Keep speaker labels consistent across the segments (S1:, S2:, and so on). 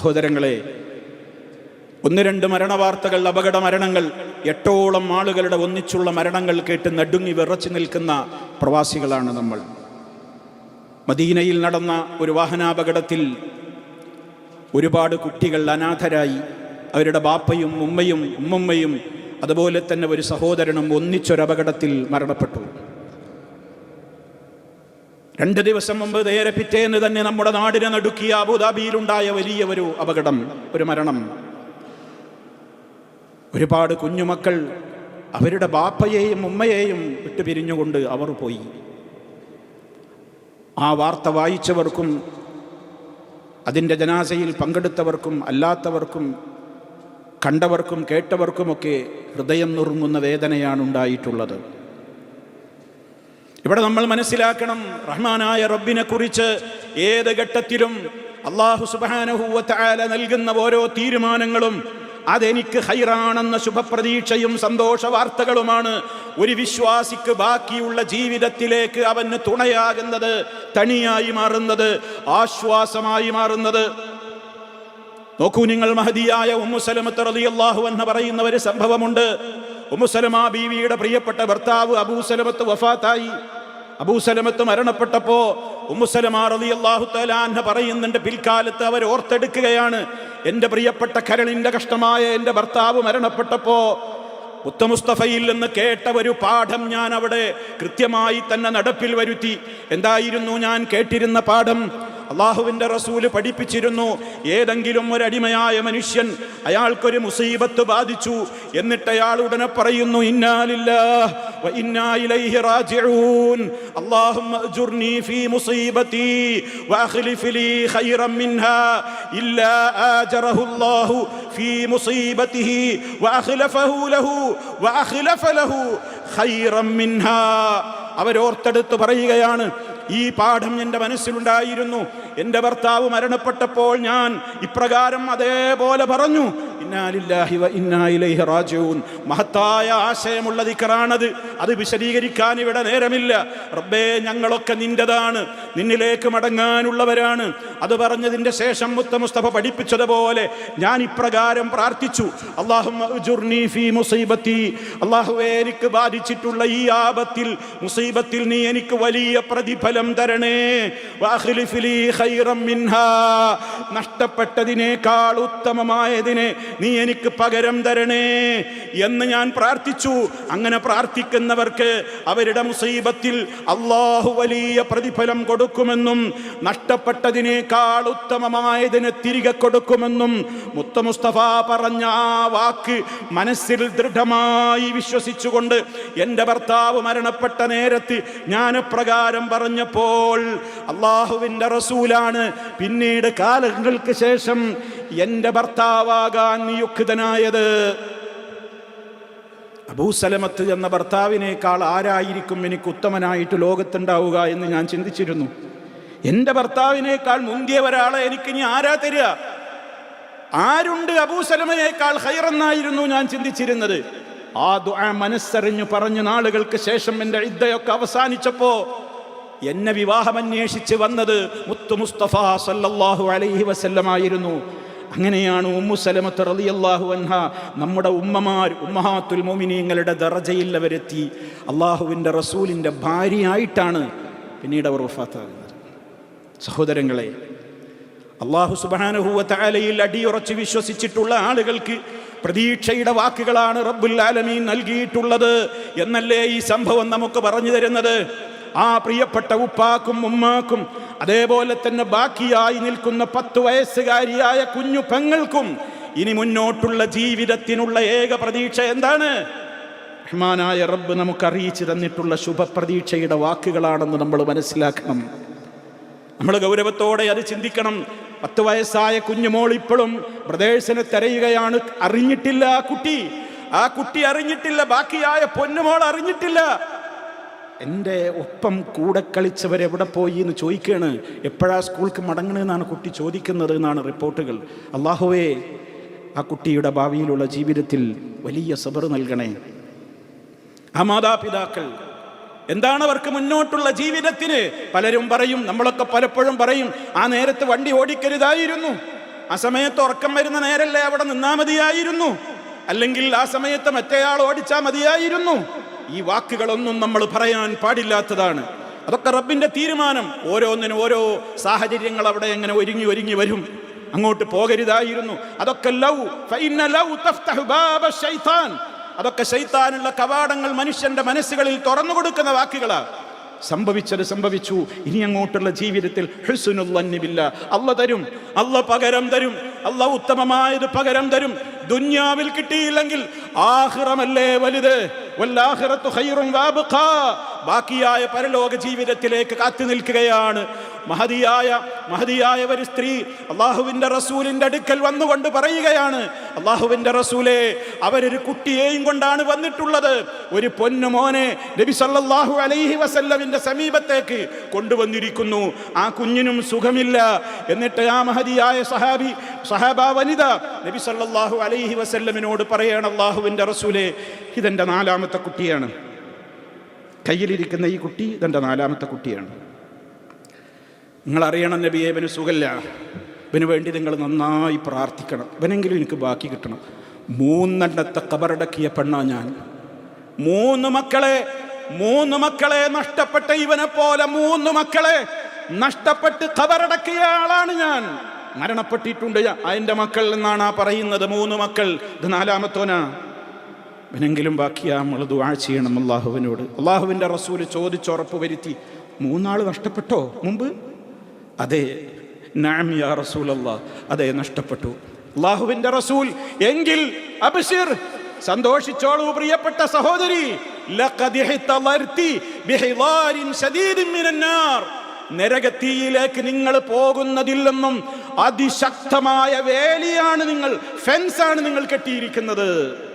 S1: സഹോദരങ്ങളെ ഒന്ന് രണ്ട് മരണവാർത്തകൾ അപകട മരണങ്ങൾ എട്ടോളം ആളുകളുടെ ഒന്നിച്ചുള്ള മരണങ്ങൾ കേട്ട് നടുങ്ങി വിറച്ചു നിൽക്കുന്ന പ്രവാസികളാണ് നമ്മൾ. മദീനയിൽ നടന്ന ഒരു വാഹനാപകടത്തിൽ ഒരുപാട് കുട്ടികൾ അനാഥരായി. അവരുടെ ബാപ്പയും ഉമ്മയും ഉമ്മമ്മയും അതുപോലെ തന്നെ ഒരു സഹോദരനും ഒന്നിച്ചൊരപകടത്തിൽ മരണപ്പെട്ടു. രണ്ട് ദിവസം മുമ്പ് നേരെ പിറ്റേന്ന് തന്നെ നമ്മുടെ നാടിനെ നടുക്കിയ അബുദാബിയിലുണ്ടായ വലിയ ഒരു അപകടം ഒരു മരണം. ഒരുപാട് കുഞ്ഞുമക്കൾ അവരുടെ ബാപ്പയെയും ഉമ്മയെയും വിട്ടുപിരിഞ്ഞുകൊണ്ട് അവർ പോയി. ആ വാർത്ത വായിച്ചവർക്കും അതിന്റെ ജനാസയിൽ പങ്കെടുത്തവർക്കും അല്ലാത്തവർക്കും കണ്ടവർക്കും കേട്ടവർക്കുമൊക്കെ ഹൃദയം നുറുങ്ങുന്ന വേദനയാണ് ഉണ്ടായിട്ടുള്ളത് ഇവിടെ നമ്മൾ മനസ്സിലാക്കണം റഹ്മാനായ റബ്ബിനെ കുറിച്ച് ഏത് ഘട്ടത്തിലും അള്ളാഹു സുബാനഹൂവത്തായ നൽകുന്ന ഓരോ തീരുമാനങ്ങളും അതെനിക്ക് ഹൈറാണെന്ന ശുഭപ്രതീക്ഷയും സന്തോഷ വാർത്തകളുമാണ്. ഒരു വിശ്വാസിക്ക് ബാക്കിയുള്ള ജീവിതത്തിലേക്ക് അവന് തുണയാകുന്നത് തണിയായി മാറുന്നത് ആശ്വാസമായി മാറുന്നത്. നോക്കൂ നിങ്ങൾ മഹതിയായ ഉമ്മുസലമത്ത് അൻഹ പറയുന്ന ഒരു സംഭവമുണ്ട്. ഉമ്മുസലമ ബീവിയുടെ പ്രിയപ്പെട്ട ഭർത്താവ് അബൂസലമത്ത് വഫാത്തായി. അബൂസലമത്ത് മരണപ്പെട്ടപ്പോ ഉമ്മുസലമ റളിയല്ലാഹു തആല അൻഹ പറയുന്നുണ്ട് പിൽക്കാലത്ത് അവർ ഓർത്തെടുക്കുകയാണ് എന്റെ പ്രിയപ്പെട്ട കരളിന്റെ കഷ്ടമായ എന്റെ ഭർത്താവ് മരണപ്പെട്ടപ്പോ മുത്തമുസ്തഫയിൽ നിന്ന് കേട്ട ഒരു പാഠം ഞാൻ അവിടെ കൃത്യമായി തന്നെ നടപ്പിൽ വരുത്തി. എന്തായിരുന്നു ഞാൻ കേട്ടിരുന്ന പാഠം? അള്ളാഹുവിന്റെ റസൂൽ പഠിപ്പിച്ചിരുന്നു ഏതെങ്കിലും ഒരു അടിമയായ മനുഷ്യൻ അയാൾക്കൊരു മുസീബത്ത് ബാധിച്ചു എന്നിട്ട് അയാൾ ഉടനെ പറയുന്നു അവരോർത്തെടുത്ത് പറയുകയാണ് ഈ പാഠം എന്റെ മനസ്സിലുണ്ടായിരുന്നു. എന്റെ ഭർത്താവ് മരണപ്പെട്ടപ്പോൾ ഞാൻ ഇപ്രകാരം അതേപോലെ പറഞ്ഞു. മഹത്തായ ആശയമുള്ള ദിക്കറാണത്. അത് വിശദീകരിക്കാൻ ഇവിടെ നേരമില്ല. റബ്ബേ ഞങ്ങളൊക്കെ നിന്റെതാണ്. നിന്നിലേക്ക് മടങ്ങാനുള്ളവരാണ്. അത് പറഞ്ഞതിന്റെ ശേഷം മുത്ത മുസ്തഫ പഠിപ്പിച്ചതുപോലെ ഞാൻ ഇപ്രകാരം പ്രാർത്ഥിച്ചു. അള്ളാഹുവേ എനിക്ക് ബാധിച്ചിട്ടുള്ള ഈ ആപത്തിൽ മുസീബത്തിൽ നീ എനിക്ക് വലിയ പ്രതിഫലം തരണേ. നഷ്ടപ്പെട്ടതിനേക്കാൾ ഉത്തമമായതിനെ നീ എനിക്ക് പകരം തരണേ എന്ന് ഞാൻ പ്രാർത്ഥിച്ചു. അങ്ങനെ പ്രാർത്ഥിക്കുന്നവർക്ക് അവരുടെ മുസീബത്തിൽ അള്ളാഹു വലിയ പ്രതിഫലം കൊടുക്കുമെന്നും നഷ്ടപ്പെട്ടതിനേക്കാൾ ഉത്തമമായതിനെ തിരികെ കൊടുക്കുമെന്നും മുത്ത മുസ്തഫ പറഞ്ഞ ആ വാക്ക് മനസ്സിൽ ദൃഢമായി വിശ്വസിച്ചുകൊണ്ട് എന്റെ ഭർത്താവ് മരണപ്പെട്ട നേരത്ത് ഞാൻ പ്രകാരം പറഞ്ഞപ്പോൾ അള്ളാഹുവിന്റെ റസൂലാണ് പിന്നീട് കാലങ്ങൾക്ക് ശേഷം എന്റെ ഭർത്താവാകാൻ നിയുക്തനായത് അബൂസലമത്ത് എന്ന ഭർത്താവിനേക്കാൾ ആരായിരിക്കും എനിക്ക് ഉത്തമനായിട്ട് ലോകത്തുണ്ടാവുക എന്ന് ഞാൻ ചിന്തിച്ചിരുന്നു. എന്റെ ഭർത്താവിനേക്കാൾ മുന്തിയ ഒരാളെ എനിക്ക് ഇനി ആരാ തരിക? ആരുണ്ട് അബൂസലമയേക്കാൾ ഹൈറെന്നായിരുന്നു ഞാൻ ചിന്തിച്ചിരുന്നത്. ആ ദുആ മനസ്സറിഞ്ഞു പറഞ്ഞു നാളുകൾക്ക് ശേഷം എന്റെ ഇദ്ദയൊക്കെ അവസാനിച്ചപ്പോ എന്നെ വിവാഹം അന്വേഷിച്ച് വന്നത് മുത്തു മുസ്തഫ സല്ലല്ലാഹു അലൈഹി വസല്ലമായിരുന്നു അങ്ങനെയാണ് ഉമ്മു സലമത്ത് റളിയല്ലാഹു അൻഹ നമ്മുടെ ഉമ്മമാർ ഉമ്മഹാത്തുൽ മോമിനിയങ്ങളുടെ ദറജയിൽ അവരെത്തി. അള്ളാഹുവിന്റെ റസൂലിന്റെ ഭാര്യയായിട്ടാണ് പിന്നീട് അവർ വഫാത്താകുന്നത്. സഹോദരങ്ങളെ അള്ളാഹു സുബാനഹുവലയിൽ അടിയുറച്ച് വിശ്വസിച്ചിട്ടുള്ള ആളുകൾക്ക് പ്രതീക്ഷയുടെ വാക്കുകളാണ് റബ്ബുൽ ആലമീൻ നൽകിയിട്ടുള്ളത് എന്നല്ലേ ഈ സംഭവം നമുക്ക് പറഞ്ഞു തരുന്നത്? ആ പ്രിയപ്പെട്ട ഉപ്പാക്കും ഉമ്മാക്കും അതേപോലെ തന്നെ ബാക്കിയായി നിൽക്കുന്ന പത്ത് വയസ്സുകാരിയായ കുഞ്ഞു പെങ്ങൾക്കും ഇനി മുന്നോട്ടുള്ള ജീവിതത്തിനുള്ള ഏക പ്രതീക്ഷ എന്താണ്? റഹ്മാനായ റബ്ബ് നമുക്ക് അറിയിച്ചു തന്നിട്ടുള്ള ശുഭപ്രതീക്ഷയുടെ വാക്കുകളാണെന്ന് നമ്മൾ മനസ്സിലാക്കണം. നമ്മൾ ഗൗരവത്തോടെ അത് ചിന്തിക്കണം. പത്ത് വയസ്സായ കുഞ്ഞുമോൾ ഇപ്പോഴും ബ്രദേഴ്സിനെ തിരയുകയാണ്. അറിഞ്ഞിട്ടില്ല ആ കുട്ടി. ആ കുട്ടി അറിഞ്ഞിട്ടില്ല. ബാക്കിയായ പൊന്നുമോൾ അറിഞ്ഞിട്ടില്ല. എന്റെ ഒപ്പം കൂടെ കളിച്ചവർ എവിടെ പോയി എന്ന് ചോദിക്കുകയാണ്. എപ്പോഴാ സ്കൂൾക്ക് മടങ്ങണമെന്നാണ് കുട്ടി ചോദിക്കുന്നത് എന്നാണ് റിപ്പോർട്ടുകൾ. അള്ളാഹുവേ ആ കുട്ടിയുടെ ഭാവിയിലുള്ള ജീവിതത്തിൽ വലിയ സബർ നൽകണേ. ആ മാതാപിതാക്കൾ എന്താണ് അവർക്ക് മുന്നോട്ടുള്ള ജീവിതത്തിന്? പലരും പറയും നമ്മളൊക്കെ പലപ്പോഴും പറയും ആ നേരത്ത് വണ്ടി ഓടിക്കരുതായിരുന്നു. ആ സമയത്ത് ഉറക്കം വരുന്ന നേരല്ലേ അവിടെ നിന്നാ മതിയായിരുന്നു. അല്ലെങ്കിൽ ആ സമയത്ത് മറ്റേയാൾ ഓടിച്ചാ മതിയായിരുന്നു. ഈ വാക്കുകളൊന്നും നമ്മൾ പറയാൻ പാടില്ലാത്തതാണ്. അതൊക്കെ റബ്ബിന്റെ തീരുമാനം. ഓരോന്നിനും ഓരോ സാഹചര്യങ്ങൾ അവിടെ എങ്ങനെ ഒരുങ്ങി ഒരുങ്ങി വരും. അങ്ങോട്ട് പോകരുതായിരുന്നു. അതൊക്കെ ലൗ അതൊക്കെ ശൈത്താനുള്ള കവാടങ്ങൾ മനുഷ്യന്റെ മനസ്സുകളിൽ തുറന്നു കൊടുക്കുന്ന വാക്കുകളാ. സംഭവിച്ചത് സംഭവിച്ചു. ഇനി അങ്ങോട്ടുള്ള ജീവിതത്തിൽ ഹുസ്നുല്ലന്നിബില്ല. അല്ല തരും അല്ല പകരം തരും അല്ല ഉത്തമമായത് പകരം തരും. ദുന്യാവിൽ കിട്ടിയില്ലെങ്കിൽ ആഹ്റമല്ലേ വലുത്? والآخرة خير وأبقى. ബാക്കിയായ പരലോക ജീവിതത്തിലേക്ക് കാത്തു നിൽക്കുകയാണ്. മഹതിയായ മഹതിയായ ഒരു സ്ത്രീ അള്ളാഹുവിന്റെ റസൂലിന്റെ അടുക്കൽ വന്നുകൊണ്ട് പറയുകയാണ് അള്ളാഹുവിന്റെ റസൂലെ അവരൊരു കുട്ടിയെയും കൊണ്ടാണ് വന്നിട്ടുള്ളത്. ഒരു പൊന്നു മോനെ നബി സല്ലാഹു അലൈഹി വസല്ലമിന്റെ സമീപത്തേക്ക് കൊണ്ടുവന്നിരിക്കുന്നു. ആ കുഞ്ഞിനും സുഖമില്ല. എന്നിട്ട് ആ മഹതിയായ സഹാബി സഹാബ വനിത നബി സല്ലാഹു അലൈഹി വസല്ലമിനോട് പറയാണ് അള്ളാഹുവിന്റെ റസൂലെ ഇതെന്റെ നാലാമത്തെ കുട്ടിയാണ്. കയ്യിലിരിക്കുന്ന ഈ കുട്ടി ഇതെന്റെ നാലാമത്തെ കുട്ടിയാണ്. നിങ്ങളറിയണം നബിയെ ഇവന് സുഖല്ല. ഇവന് വേണ്ടി നിങ്ങൾ നന്നായി പ്രാർത്ഥിക്കണം. ഇവനെങ്കിലും എനിക്ക് ബാക്കി കിട്ടണം. മൂന്നെണ്ണത്തെ കബറടക്കിയ പെണ്ണാ ഞാൻ. മൂന്ന് മക്കളെ മൂന്ന് മക്കളെ നഷ്ടപ്പെട്ട ഇവനെ പോലെ മൂന്ന് മക്കളെ നഷ്ടപ്പെട്ട് കബറടക്കിയ ആളാണ് ഞാൻ. മരണപ്പെട്ടിട്ടുണ്ട്. അതിന്റെ മക്കൾ എന്നാണ് ആ പറയുന്നത്. മൂന്ന് മക്കൾ. ഇത് നാലാമത്തോനാ. ഇവനെങ്കിലും ബാക്കിയാ നമ്മൾ ദുവാ ചെയ്യണം അള്ളാഹുവിനോട് അള്ളാഹുവിന്റെ റസൂൽ ചോദിച്ചുറപ്പ് വരുത്തി മൂന്നാൾ നഷ്ടപ്പെട്ടോ? മുമ്പ്? അതെ. നാം യാ റസൂൽ അതെ നഷ്ടപ്പെട്ടു. അള്ളാഹുവിന്റെ റസൂൽ എങ്കിൽ അബിഷിർ സന്തോഷിച്ചോളൂ പ്രിയപ്പെട്ട സഹോദരി. നരകത്തിയിലേക്ക് നിങ്ങൾ പോകുന്നതില്ലെന്നും അതിശക്തമായ വേലിയാണ് നിങ്ങൾ ഫെൻസാണ് നിങ്ങൾ കെട്ടിയിരിക്കുന്നത്.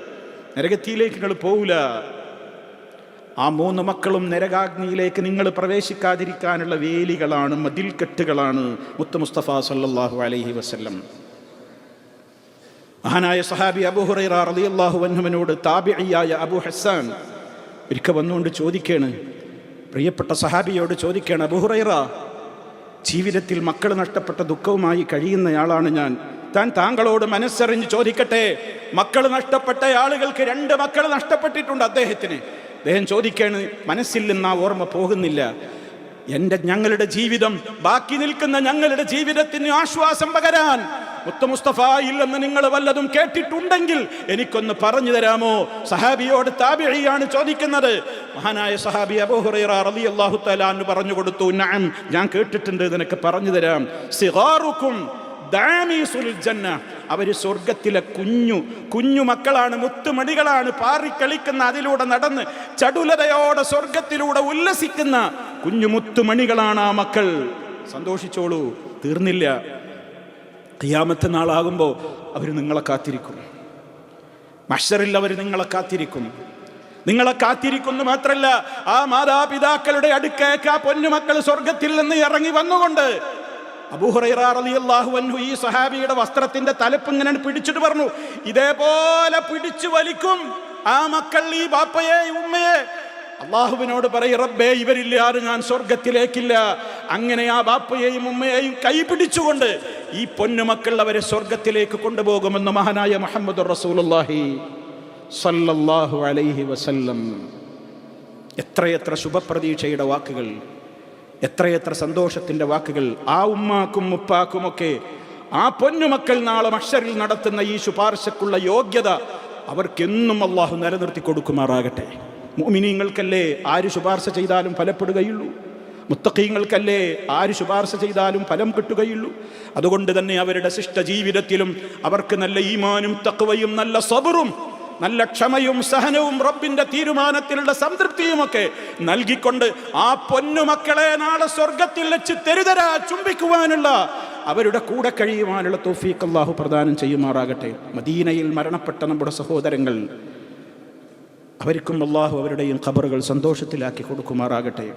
S1: നരകത്തിയിലേക്ക് നിങ്ങൾ പോവില്ല. ആ മൂന്ന് മക്കളും നരകാഗ്നിയിലേക്ക് നിങ്ങൾ പ്രവേശിക്കാതിരിക്കാനുള്ള വേലികളാണ് മതിൽക്കെട്ടുകളാണ് മുത്തു മുസ്തഫ സല്ലാഹു അലൈഹി വസല്ലം. മഹാനായ സഹാബി അബു ഹുറൈറ റളിയല്ലാഹു അൻഹുവിനോട് താബിഇയായ അബു ഹസ്സാൻ ഒരിക്കൽ വന്നുകൊണ്ട് ചോദിക്കാണ് പ്രിയപ്പെട്ട സഹാബിയോട് ചോദിക്കാണ് അബു ഹുറൈറ ജീവിതത്തിൽ മക്കൾ നഷ്ടപ്പെട്ട ദുഃഖവുമായി കഴിയുന്നയാളാണ് ഞാൻ. താൻ താങ്കളോട് മനസ്സറിഞ്ഞ് ചോദിക്കട്ടെ. മക്കൾ നഷ്ടപ്പെട്ട ആളുകൾക്ക് രണ്ട് മക്കൾ നഷ്ടപ്പെട്ടിട്ടുണ്ട് അദ്ദേഹത്തിന്. അദ്ദേഹം ചോദിക്കാണ് മനസ്സിൽ നിന്ന് ആ ഓർമ്മ പോകുന്നില്ല. എന്റെ ഞങ്ങളുടെ ജീവിതം ബാക്കി നിൽക്കുന്ന ഞങ്ങളുടെ ജീവിതത്തിന് ആശ്വാസം പകരാൻ. മുത്ത മുസ്തഫ ഇല്ലെന്ന് നിങ്ങൾ വല്ലതും കേട്ടിട്ടുണ്ടെങ്കിൽ എനിക്കൊന്ന് പറഞ്ഞു തരാമോ? സഹാബിയോട് താബിഴിയാണ് ചോദിക്കുന്നത്. മഹാനായ സഹാബി അബോഹുറാഹുത്തലാന്ന് പറഞ്ഞു കൊടുത്തു ഞാൻ കേട്ടിട്ടുണ്ട് നിനക്ക് പറഞ്ഞു തരാം. അവർ സ്വർഗത്തിലെ കുഞ്ഞു കുഞ്ഞു മക്കളാണ് മുത്തുമണികളാണ് പാറി കളിക്കുന്ന അതിലൂടെ നടന്ന് ചടുലതയോടെ സ്വർഗത്തിലൂടെ ഉല്ലസിക്കുന്ന കുഞ്ഞു മുത്തുമണികളാണ് ആ മക്കൾ. സന്തോഷിച്ചോളൂ തീർന്നില്ല. ഖിയാമത്ത് നാളാകുമ്പോൾ അവർ നിങ്ങളെ കാത്തിരിക്കും. മഷറിൽ അവർ നിങ്ങളെ കാത്തിരിക്കും. നിങ്ങളെ കാത്തിരിക്കുന്നു മാത്രല്ല ആ മാതാപിതാക്കളുടെ അടുക്കേക്ക് ആ പൊന്നുമക്കൾ സ്വർഗത്തിൽ നിന്ന് ഇറങ്ങി വന്നുകൊണ്ട് അബൂഹുറൈറാഹു ഈ സഹാബിയുടെ വസ്ത്രത്തിന്റെ തലപ്പ് ഇങ്ങനെ പിടിച്ചിട്ട് പറഞ്ഞു ഇതേപോലെ പിടിച്ചു വലിക്കും ആ മക്കൾ ഈ ബാപ്പയെ ഉമ്മയെ. അള്ളാഹുവിനോട് പറയും റബ്ബേ ഇവരില്ലാതെ ഞാൻ സ്വർഗത്തിലേക്കില്ല അങ്ങനെ ആ ബാപ്പയെയും ഉമ്മയെയും കൈ പിടിച്ചുകൊണ്ട് ഈ പൊന്നുമക്കൾ അവരെ സ്വർഗത്തിലേക്ക് കൊണ്ടുപോകുമെന്ന് മഹാനായ മുഹമ്മദ് സല്ലല്ലാഹു അലൈഹി വസല്ലം. എത്രയെത്ര ശുഭപ്രതീക്ഷയുടെ വാക്കുകൾ. എത്രയെത്ര സന്തോഷത്തിന്റെ വാക്കുകൾ. ആ ഉമ്മാക്കും ഉപ്പാക്കുമൊക്കെ ആ പൊന്നുമക്കൾ നാളെ മഷറിൽ നടത്തുന്ന ഈ ശുപാർശക്കുള്ള യോഗ്യത അവർക്കെന്നും അള്ളാഹു നിലനിർത്തി കൊടുക്കുമാറാകട്ടെ. മോമിനിങ്ങൾക്കല്ലേ ആര് ശുപാർശ ചെയ്താലും ഫലപ്പെടുകയുള്ളൂ? മുത്തക്കീങ്ങൾക്കല്ലേ ആര് ശുപാർശ ചെയ്താലും ഫലം കിട്ടുകയുള്ളൂ? അതുകൊണ്ട് തന്നെ അവരുടെ ശിഷ്ട ജീവിതത്തിലും അവർക്ക് നല്ല ഈമാനും തക്കവയും നല്ല സബറും നല്ല ക്ഷമയും സഹനവും റബ്ബിന്റെ തീരുമാനത്തിലുള്ള സംതൃപ്തിയുമൊക്കെ നൽകിക്കൊണ്ട് ആ പൊന്നുമക്കളെ നാളെ സ്വർഗത്തിൽ വെച്ച് തെരുതരാ ചുംബിക്കുവാനുള്ള അവരുടെ കൂടെ കഴിയുവാനുള്ള തോഫീഖ് അള്ളാഹു പ്രദാനം ചെയ്യുമാറാകട്ടെ. മദീനയിൽ മരണപ്പെട്ട നമ്മുടെ സഹോദരങ്ങൾ അവർക്കും അള്ളാഹു അവരുടെയും ഖബറുകൾ സന്തോഷത്തിലാക്കി കൊടുക്കുമാറാകട്ടെ.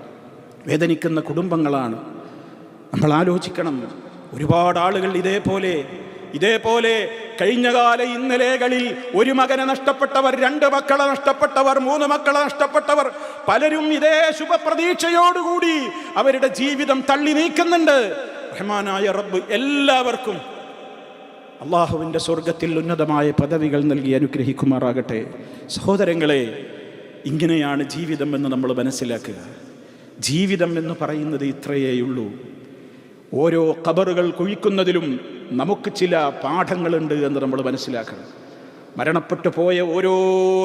S1: വേദനിക്കുന്ന കുടുംബങ്ങളാണ്. നമ്മൾ ആലോചിക്കണം ഒരുപാട് ആളുകൾ ഇതേപോലെ ഇതേപോലെ കഴിഞ്ഞകാല ഇന്നലെകളിൽ ഒരു മകനെ നഷ്ടപ്പെട്ടവർ രണ്ട് മക്കളെ നഷ്ടപ്പെട്ടവർ മൂന്ന് മക്കളെ നഷ്ടപ്പെട്ടവർ പലരും ഇതേ ശുഭപ്രതീക്ഷയോടുകൂടി അവരുടെ ജീവിതം തള്ളി നീക്കുന്നുണ്ട്. റഹ്മാനായ റബ്ബ് എല്ലാവർക്കും അള്ളാഹുവിന്റെ സ്വർഗത്തിൽ ഉന്നതമായ പദവികൾ നൽകി അനുഗ്രഹിക്കുമാറാകട്ടെ. സഹോദരങ്ങളെ ഇങ്ങനെയാണ് ജീവിതം എന്ന് നമ്മൾ മനസ്സിലാക്കുക. ജീവിതം എന്ന് പറയുന്നത് ഇത്രയേയുള്ളൂ ഓരോ കബറുകൾ കുഴിക്കുന്നതിലും നമുക്ക് ചില പാഠങ്ങളുണ്ട് എന്ന് നമ്മൾ മനസ്സിലാക്കണം. മരണപ്പെട്ടു പോയ ഓരോ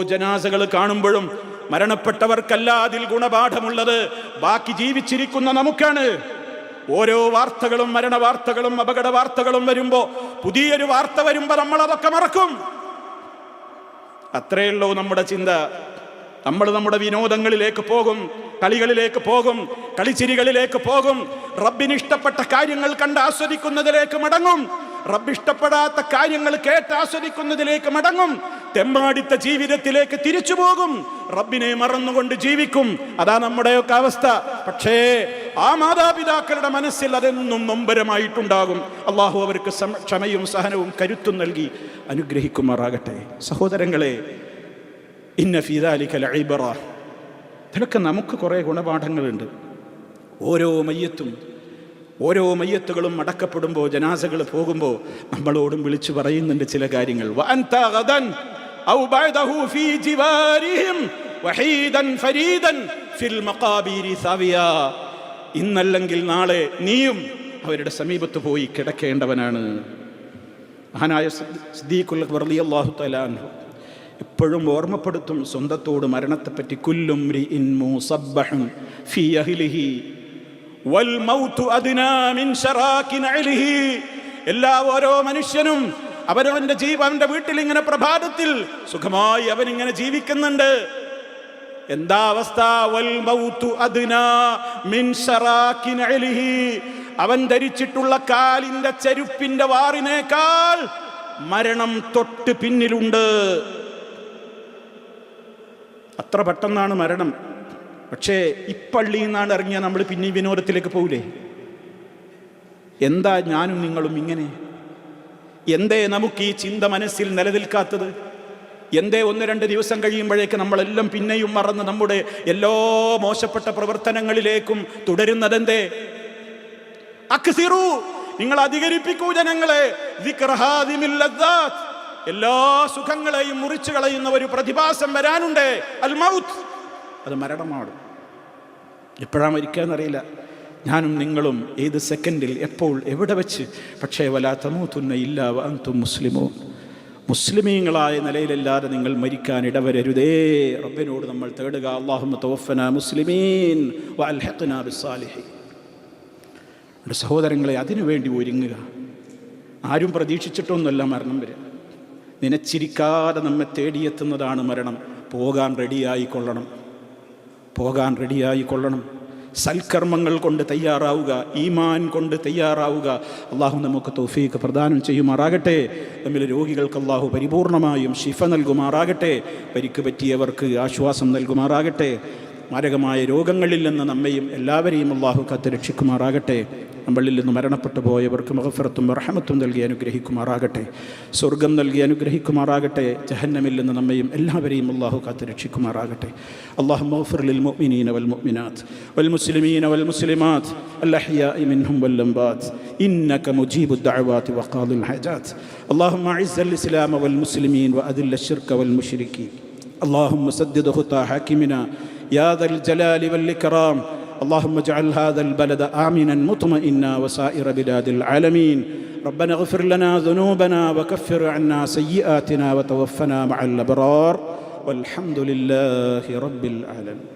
S1: ജനാസകൾ കാണുമ്പോഴും മരണപ്പെട്ടവർക്കല്ല അതിൽ ഗുണപാഠമുള്ളത്. ബാക്കി ജീവിച്ചിരിക്കുന്ന നമുക്കാണ്. ഓരോ വാർത്തകളും മരണ വാർത്തകളും അപകട വാർത്തകളും വരുമ്പോ പുതിയൊരു വാർത്ത വരുമ്പോ നമ്മൾ അതൊക്കെ മറക്കും. അത്രയുള്ളൂ നമ്മുടെ ചിന്ത. നമ്മൾ നമ്മുടെ വിനോദങ്ങളിലേക്ക് പോകും കളികളിലേക്ക് പോകും കളിച്ചിരികളിലേക്ക് പോകും. റബ്ബിന് ഇഷ്ടപ്പെട്ട കാര്യങ്ങൾ കണ്ട് ആസ്വദിക്കുന്നതിലേക്ക് മടങ്ങും. റബ്ബ് ഇഷ്ടപ്പെടാത്ത കാര്യങ്ങൾ കേട്ട് ആസ്വദിക്കുന്നതിലേക്ക് മടങ്ങും. തെമ്പാടിത്ത ജീവിതത്തിലേക്ക് തിരിച്ചു പോകും. റബ്ബിനെ മറന്നുകൊണ്ട് ജീവിക്കും. അതാ നമ്മുടെയൊക്കെ അവസ്ഥ. പക്ഷേ ആ മാതാപിതാക്കളുടെ മനസ്സിൽ അതെന്നും നൊമ്പരമായിട്ടുണ്ടാകും. അള്ളാഹു അവർക്ക് ക്ഷമയും സഹനവും കരുത്തും നൽകി അനുഗ്രഹിക്കുമാറാകട്ടെ. സഹോദരങ്ങളെ ഇന്ന ഫിദാലിക്കൽ ലൈബറ ഇതിലൊക്കെ നമുക്ക് കുറേ ഗുണപാഠങ്ങളുണ്ട്. ഓരോ മയ്യത്തും ഓരോ മയ്യത്തുകളും അടക്കപ്പെടുമ്പോൾ ജനാസകൾ പോകുമ്പോൾ നമ്മളോടും വിളിച്ചു പറയുന്നുണ്ട് ചില കാര്യങ്ങൾ. ഇന്നല്ലെങ്കിൽ നാളെ നീയും അവരുടെ സമീപത്ത് പോയി കിടക്കേണ്ടവനാണ്. മഹാനായ സിദ്ദീഖുൽ അക്ബർ അലി അള്ളാഹു അൻഹു. എപ്പോഴും ഓർമ്മപ്പെടുത്തും സ്വന്തത്തോട് മരണത്തെപ്പറ്റി. കുല്ലും എല്ലാ ഓരോ മനുഷ്യനും അവനവന്റെ ജീവ അവന്റെ വീട്ടിൽ ഇങ്ങനെ പ്രഭാതത്തിൽ സുഖമായി അവൻ ഇങ്ങനെ ജീവിക്കുന്നുണ്ട്. എന്താ അവസ്ഥ? അവൻ ധരിച്ചിട്ടുള്ള കാലിന്റെ ചെരുപ്പിന്റെ വാറിനേക്കാൾ മരണം തൊട്ട് പിന്നിലുണ്ട്. അത്ര പെട്ടെന്നാണ് മരണം. പക്ഷേ ഇപ്പള്ളിയിൽ നിന്നാണ് ഇറങ്ങിയാൽ നമ്മൾ പിന്നെ വിനോദത്തിലേക്ക് പോകൂലേ എന്താ ഞാനും നിങ്ങളും ഇങ്ങനെ? എന്തേ നമുക്ക് ഈ ചിന്ത മനസ്സിൽ നിലനിൽക്കാത്തത്? എന്തേ ഒന്ന് രണ്ട് ദിവസം കഴിയുമ്പോഴേക്ക് നമ്മളെല്ലാം പിന്നെയും മറന്ന് നമ്മുടെ എല്ലാ മോശപ്പെട്ട പ്രവർത്തനങ്ങളിലേക്കും തുടരുന്നതെന്തേ? നിങ്ങൾ അധികരിപ്പിക്കൂ ജനങ്ങളെ. എല്ലാ സുഖങ്ങളെയും മുറിച്ചു കളയുന്ന ഒരു പ്രതിഭാസം വരാനുണ്ട്? അൽ മൗത്ത്. അത് മരണമാണ്. എപ്പോഴാണ് മരിക്കാന്നറിയില്ല. ഞാനും നിങ്ങളും ഏത് സെക്കൻഡിൽ എപ്പോൾ എവിടെ വെച്ച്? പക്ഷേ വലാ തമൂത്തുന്ന ഇല്ല അന്തും മുസ്ലിമോ മുസ്ലിമീങ്ങളായ നിലയിലല്ലാതെ നിങ്ങൾ മരിക്കാൻ ഇടവരരുതേ. റബ്ബിനോട് നമ്മൾ തേടുക. അള്ളാഹുമ തോഫന മുസ്ലിമീൻ സഹോദരങ്ങളെ അതിനുവേണ്ടി ഒരുങ്ങുക. ആരും പ്രതീക്ഷിച്ചിട്ടൊന്നുമല്ല മരണം വരിക. നനച്ചിരിക്കാതെ നമ്മെ തേടിയെത്തുന്നതാണ് മരണം. പോകാൻ റെഡിയായിക്കൊള്ളണം. പോകാൻ റെഡിയായിക്കൊള്ളണം. സൽക്കർമ്മങ്ങൾ കൊണ്ട് തയ്യാറാവുക ഈമാൻ കൊണ്ട് തയ്യാറാവുക. അള്ളാഹു നമുക്ക് തോഫീക്ക് പ്രദാനം ചെയ്യുമാറാകട്ടെ. തമ്മിൽ രോഗികൾക്ക് അള്ളാഹു പരിപൂർണമായും ശിഫ നൽകുമാറാകട്ടെ. പരിക്ക് പറ്റിയവർക്ക് ആശ്വാസം നൽകുമാറാകട്ടെ. മാരകമായ രോഗങ്ങളിൽ നിന്ന് നമ്മയും എല്ലാവരെയും അള്ളാഹു കാത്ത് രക്ഷിക്കുമാറാകട്ടെ നമ്മളിൽ നിന്ന് മരണപ്പെട്ടു പോയവർക്ക് മഹഫറത്തും റഹമത്തും നൽകി അനുഗ്രഹിക്കുമാറാകട്ടെ സ്വർഗം നൽകി അനുഗ്രഹിക്കുമാറാകട്ടെ ജഹന്നമിൽ നിന്ന് നമ്മയും എല്ലാവരെയും അള്ളാഹു കാത്ത് രക്ഷിക്കുമാറാകട്ടെ അള്ളാഹു മഹഫറിൽ മുഅ്മിനീന വൽ മുഅ്മിനാത്ത് വൽ മുസ്ലിമീന വൽ മുസ്ലിമാത്ത് الأحياء منهم والأموات إنك مجيب الدعوات وقاضي الحاجات اللهم أعز الإسلام والمسلمين وأذل الشرك والمشركين اللهم سدد خطى حاكمنا يا ذا الجلال والإكرام اللهم اجعل هذا البلد آمنا مطمئنا وسائر بلاد العالمين. ربنا اغفر لنا ذنوبنا وكفر عنا سيئاتنا وتوفنا مع الأبرار. والحمد لله رب العالمين.